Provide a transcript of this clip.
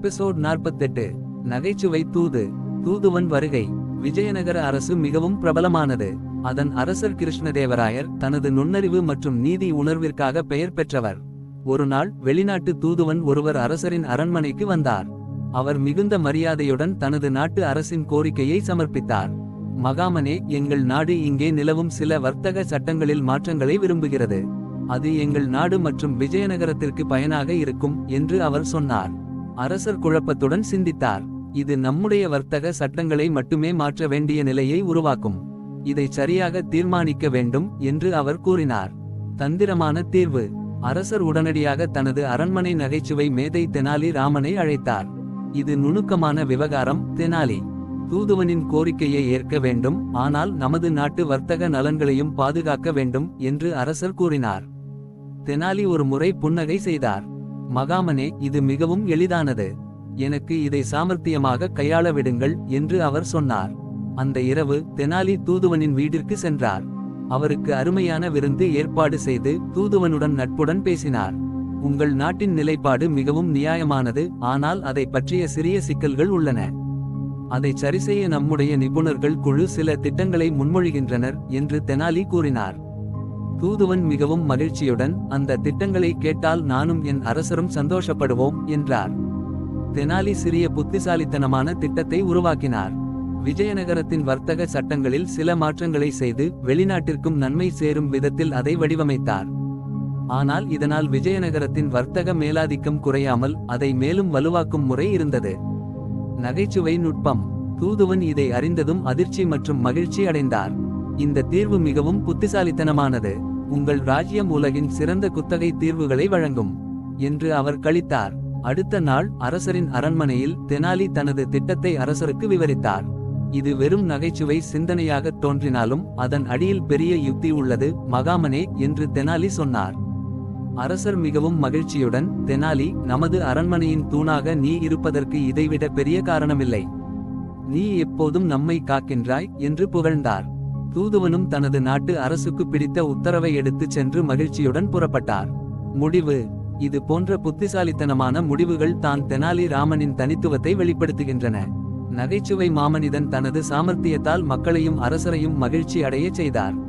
Episode நாற்பத்தெட்டு. நகைச்சுவை தூது. தூதுவன் வருகை. விஜயநகர அரசு மிகவும் பிரபலமானது. அதன் அரசர் கிருஷ்ணதேவராயர் தனது நுண்ணறிவு மற்றும் நீதி உணர்விற்காக பெயர் பெற்றவர். ஒருநாள் வெளிநாட்டு தூதுவன் ஒருவர் அரசரின் அரண்மனைக்கு வந்தார். அவர் மிகுந்த மரியாதையுடன் தனது நாட்டு அரசின் கோரிக்கையை சமர்ப்பித்தார். மகாமனே எங்கள் நாடு இங்கே நிலவும் சில வர்த்தக சட்டங்களில் மாற்றங்களை விரும்புகிறது. அது எங்கள் நாடு மற்றும் விஜயநகரத்திற்கு பயனாக இருக்கும் என்று அவர் சொன்னார். அரசர் குழப்பத்துடன் சிந்தித்தார். இது நம்முடைய வர்த்தக சட்டங்களை மட்டுமே மாற்ற வேண்டிய நிலையை உருவாக்கும். இதை சரியாக தீர்மானிக்க வேண்டும் என்று அவர் கூறினார். தந்திரமான தீர்வு. அரசர் உடனடியாக தனது அரண்மனை நகைச்சுவை மேதை தெனாலி ராமனை அழைத்தார். இது நுணுக்கமான விவகாரம் தெனாலி. தூதுவனின் கோரிக்கையை ஏற்க வேண்டும் ஆனால் நமது நாட்டு வர்த்தக நலன்களையும் பாதுகாக்க வேண்டும் என்று அரசர் கூறினார். தெனாலி ஒரு முறை புன்னகை செய்தார். மகாமனே இது மிகவும் எளிதானது. எனக்கு இதை சாமர்த்தியமாக கையாள விடுங்கள் என்று அவர் சொன்னார். அந்த இரவு தெனாலி தூதுவனின் வீட்டிற்கு சென்றார். அவருக்கு அருமையான விருந்து ஏற்பாடு செய்து தூதுவனுடன் நட்புடன் பேசினார். உங்கள் நாட்டின் நிலைப்பாடு மிகவும் நியாயமானது ஆனால் அதை பற்றிய சிறிய சிக்கல்கள் உள்ளன. அதை சரிசெய்ய நம்முடைய நிபுணர்கள் குழு சில திட்டங்களை முன்மொழிகின்றனர் என்று தெனாலி கூறினார். தூதுவன் மிகவும் மகிழ்ச்சியுடன் அந்த திட்டங்களை கேட்டால் நானும் என் அரசரும் சந்தோஷப்படுவோம் என்றார். தெனாலி சிறிய புத்திசாலித்தனமான திட்டத்தை உருவாக்கினார். விஜயநகரத்தின் வர்த்தக சட்டங்களில் சில மாற்றங்களை செய்து வெளிநாட்டிற்கும் நன்மை சேரும் விதத்தில் அதை வடிவமைத்தார். ஆனால் இதனால் விஜயநகரத்தின் வர்த்தக மேலாதிக்கம் குறையாமல் அதை மேலும் வலுவாக்கும் முறை இருந்தது. நகைச்சுவை நுட்பம். தூதுவன் இதை அறிந்ததும் அதிர்ச்சி மற்றும் மகிழ்ச்சி அடைந்தார். இந்த தீர்வு மிகவும் புத்திசாலித்தனமானது. உங்கள் ராஜ்யம் உலகின் சிறந்த குத்தகை தீர்வுகளை வழங்கும் என்று அவர் கழித்தார். அடுத்த நாள் அரசரின் அரண்மனையில் தெனாலி தனது திட்டத்தை அரசருக்கு விவரித்தார். இது வெறும் நகைச்சுவை சிந்தனையாகத் தோன்றினாலும் அதன் அடியில் பெரிய யுக்தி உள்ளது மகாமனே என்று தெனாலி சொன்னார். அரசர் மிகவும் மகிழ்ச்சியுடன் தெனாலி நமது அரண்மனையின் தூணாக நீ இருப்பதற்கு இதைவிட பெரிய காரணமில்லை. நீ எப்போதும் நம்மை காக்கின்றாய் என்று புகழ்ந்தார். தூதுவனும் தனது நாட்டு அரசுக்கு பிடித்த உத்தரவை எடுத்துச் சென்று மகிழ்ச்சியுடன் புறப்பட்டார். முடிவு. இது போன்ற புத்திசாலித்தனமான முடிவுகள் தான் தெனாலி ராமனின் தனித்துவத்தை வெளிப்படுத்துகின்றன. நகைச்சுவை மாமனிதன் தனது சாமர்த்தியத்தால் மக்களையும் அரசரையும் மகிழ்ச்சி அடையச் செய்தார்.